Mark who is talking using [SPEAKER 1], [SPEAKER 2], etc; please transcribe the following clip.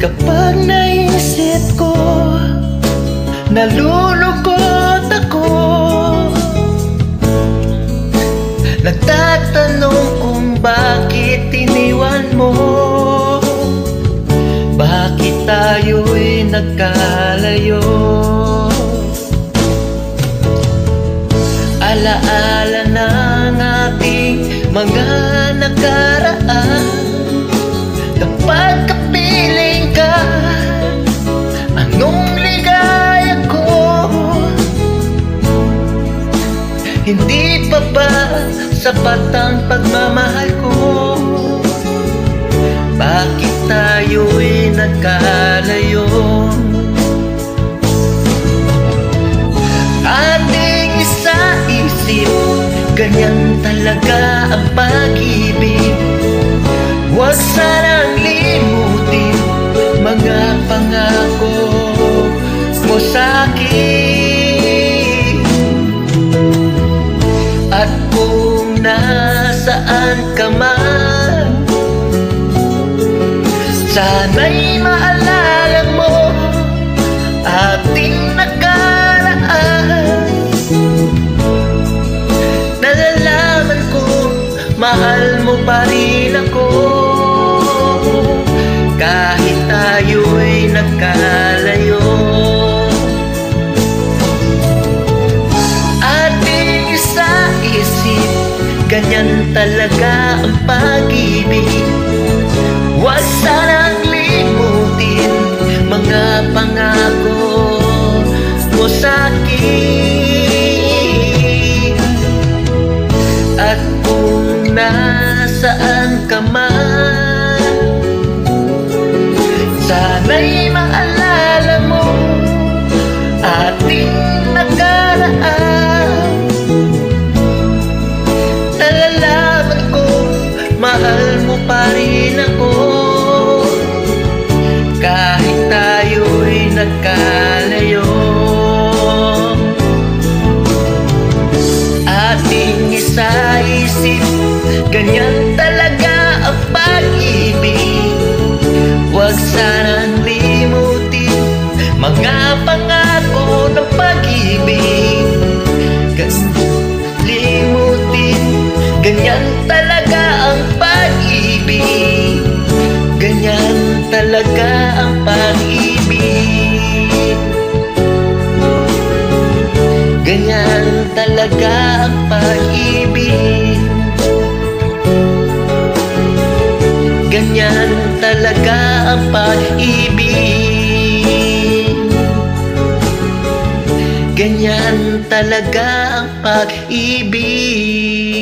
[SPEAKER 1] Kapag naisip ko Nalulungkot ako. Nagtatanong kung bakit iniwan mo? Bakit tayo'y nagkalayo? Alaala ng ating mga nakaraan. Kapag Hindi pa ba sapat ang pagmamahal ko? Bakit tayo'y nagkalayo? Ating isa-isip Ganyan talaga ang pag-ibig. Huwag sanang nasaan ka man Sana'y Ganyan talaga ang pag-ibig. Huwag sanang limutin Mga pangako mo sa'kin At kung nasaan ka man Sana'y maalala Ganyan talaga ang pag-ibig. Huwag sanang limutin Mga pangako ng pag-ibig. Limutin Ganyan talaga ang pag-ibig. Ganyan talaga ang pag-ibig. Ganyan talaga ang pag-ibig pag-ibig. Ganyan talaga ang pag-ibig